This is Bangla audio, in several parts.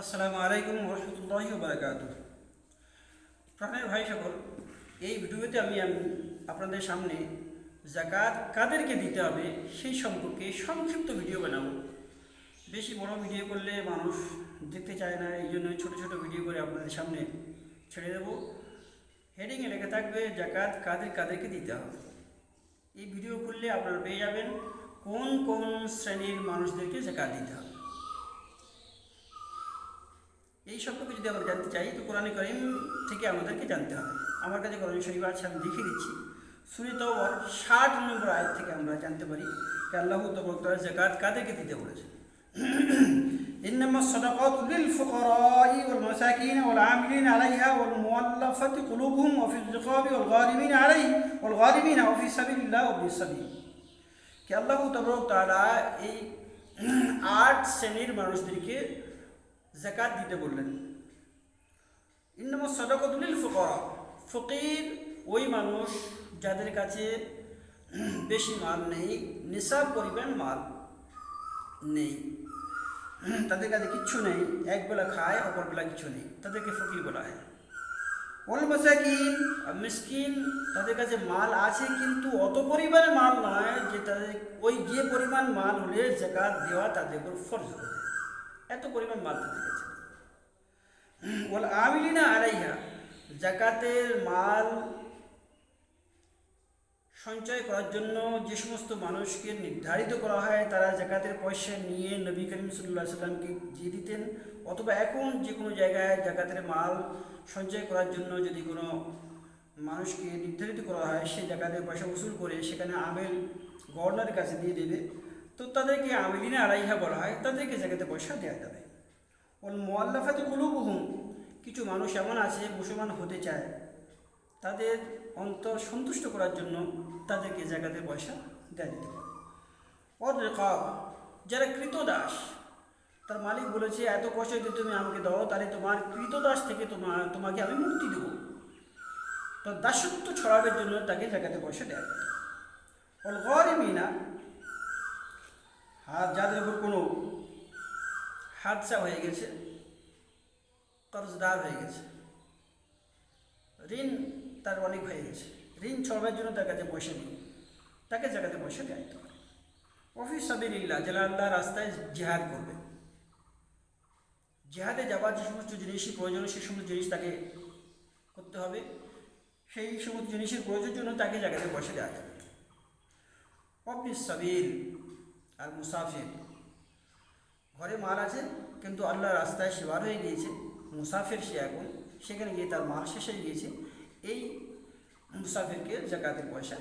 আসসালামু আলাইকুম রহমতুল্লাহি বারাকাতু প্রাণের ভাই সকল, এই ভিডিওতে আমি আপনাদের সামনে জাকাত কাদেরকে দিতে হবে সেই সম্পর্কে সংক্ষিপ্ত ভিডিও বানাবো। বেশি বড় ভিডিও করলে মানুষ দেখতে চায় না, এই জন্য ছোটো ছোটো ভিডিও করে আপনাদের সামনে ছেড়ে দেবো। হেডিংয়ে লেখা থাকবে জাকাত কাদের কাদেরকে দিতে হবে। এই ভিডিও করলে আপনারা পেয়ে যাবেন কোন কোন শ্রেণির মানুষদেরকে জাকাত দিতে হবে। এই সম্পর্কে যদি আমরা জানতে চাই তো কোরআন করিম থেকে আমাদেরকে জানতে হবে আমার কাছে কোরআন শরীফ আছে আমি লিখে দিচ্ছি সুরি তবর ষাট নম্বর আয়াত থেকে আমরা জানতে পারি যে আল্লাহ তবরতার জাকাত কাদেরকে দিতে বলেছে إنما الصدقات للفقراء والمساكين والعاملين عليها والمؤلفة قلوبهم وفي الرقاب والغارمين عليه والغارمين وفي سبيل الله وابن السبيل কি আল্লাহ তবরক তারা এই আট শ্রেণীর মানুষদেরকে জাকাত দিতে বললেন। ইন্নামা সদাকতুলিল ফকরা। ফকির ওই মানুষ যাদের কাছে বেশি মাল নেই, নিসাব পরিমাণ মাল নেই, তাদের কাছে কিচ্ছু নেই, এক বেলা খায়, অপর বেলা কিছু নেই, তাদেরকে ফকির বলা হয়। ওল মাসাকিন মিসকিন তাদের কাছে মাল আছে কিন্তু অত পরিমাণে মাল নয় যে তাদের ওই যে পরিমাণ মাল হলে জাকাত দেওয়া তাদের উপর ফরজ হয়ে যায়। এত পরিমাণ মাল নেই। ওল আমিলিনা আলাইহা জাকাতের মাল সঞ্চয় করার জন্য যে সমস্ত মানুষকে নির্ধারিত করা হয়, তারা জাকাতের পয়সা নিয়ে নবী করিম সাল্লাহ সাল্লামকে দিয়ে দিতেন, অথবা এখন যে কোনো জায়গায় জাকাতের মাল সঞ্চয় করার জন্য যদি কোনো মানুষকে নির্ধারিত করা হয় সেই জাকাতের পয়সা উসুল করে সেখানে আমেল গভর্নরের কাছে দিয়ে দেবে তো তাদেরকে আমেলিনে আড়াইহা বলা হয়, তাদেরকে জায়গাতে পয়সা দেওয়া যাবে। ওল মোয়াল্লাফাতে কুলুবহুম, কিছু মানুষ এমন আছে মুসলমান হতে চায়, তাদের অন্তর সন্তুষ্ট করার জন্য তাদেরকে জায়গাতে পয়সা দেওয়া যেতে পারে। ওর রেখা যারা কৃতদাস, তার মালিক বলেছে, এত পয়সা যদি তুমি আমাকে দাও, তাহলে তোমার কৃতদাস থেকে তোমার তোমাকে আমি মুক্তি দেব। তো দাসত্ব ছড়াবের জন্য তাকে জায়গাতে পয়সা দেওয়া যেতে। ওর গরে হাত যাদের উপর কোনো হাদসা হয়ে গেছে কর্জদার হয়ে গেছে, ঋণ তার অনেক হয়ে গেছে। ঋণ ছড়াবার জন্য তার কাছে পয়সা নেই। তাকে জায়গাতে পয়সা দেয় তো অফিস সাবিল্লা যারা আল্লাহ রাস্তায় জেহাদ করবে। জেহাদে যাবার যে সমস্ত জিনিসই প্রয়োজন সেই সমস্ত জিনিস তাকে করতে হবে। সেই সমস্ত জিনিসের প্রয়োজনের জন্য তাকে জায়গাতে পয়সা দেওয়া যাবে। অফিস সাবিল আর মুসাফির। ঘরে মাল আছে, কিন্তু আল্লাহ রাস্তায় সেবার হয়ে গিয়েছে। মুসাফির সে এখন, সেখানে গিয়ে তার মাল শেষ হয়ে গিয়েছে। এই মুসাফিরকে জাকাতের পয়সা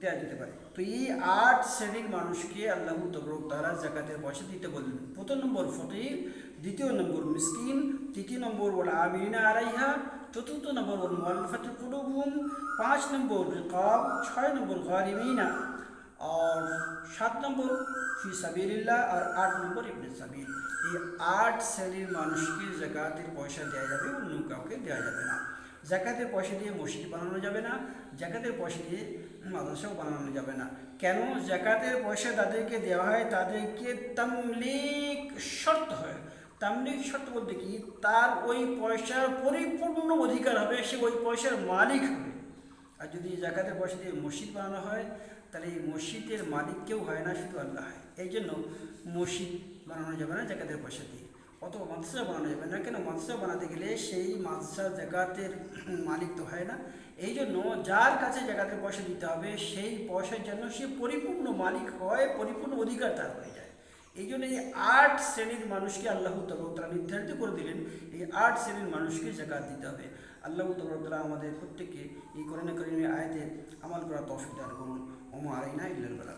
দেওয়া যেতে পারে। তো এই আট শ্রেণির মানুষকে আল্লাহ তবরক তারা জাকাতের পয়সা দিতে বললেন। প্রথম নম্বর ফকির, দ্বিতীয় নম্বর মিসকিন, তৃতীয় নম্বর ওল আমিনা আলাইহা, চতুর্থ নম্বর ওল মোয়াল্লাফাতুল কুলুবুম পাঁচ নম্বর রিকাব, ছয় নম্বর গারিমিনা আর সাত নম্বর ফি সাবিল্লাহ আর আট নম্বর ইবনে সাবিল এই আট শ্রেণির মানুষকে জাকাতের পয়সা দেওয়া যাবে অন্য কাউকে দেওয়া যাবে না জাকাতের পয়সা দিয়ে মসজিদ বানানো যাবে না জাকাতের পয়সা দিয়ে মাদ্রাসাও বানানো যাবে না কেন জাকাতের পয়সা তাদেরকে দেওয়া হয় তাদেরকে তামলিক শর্ত হয় তামলিক শর্ত বলতে কি তার ওই পয়সার পরিপূর্ণ অধিকার হবে সে ওই পয়সার মালিক হবে আর যদি জাকাতের পয়সা দিয়ে মসজিদ বানানো হয় তাহলে এই মসজিদের মালিক কেউ হয় না, শুধু আল্লাহ হয়। এই জন্য মসজিদ বানানো যাবে না জাকাতের পয়সা দিয়ে। অথবা মাদ্রাসা বানানো যাবে না। কেন? মাদ্রাসা বানাতে গেলে সেই মাদ্রাসা জাকাতের মালিক তো হয় না। এই জন্য যার কাছে জাকাতের পয়সা দিতে হবে, সেই পয়সার জন্য সে পরিপূর্ণ মালিক হয়, পরিপূর্ণ অধিকার তার হয়ে যায়। এই জন্য এই আট শ্রেণির মানুষকে আল্লাহ তবরতলা নির্ধারিত করে দিলেন, এই আট শ্রেণির মানুষকে জাকাত দিতে হবে। আল্লাহ তবরতলা আমাদের প্রত্যেককে এই করোনা করিমের আয়তে আমাল করা তফিক দান করুন। وهم علينا إلا البلاغ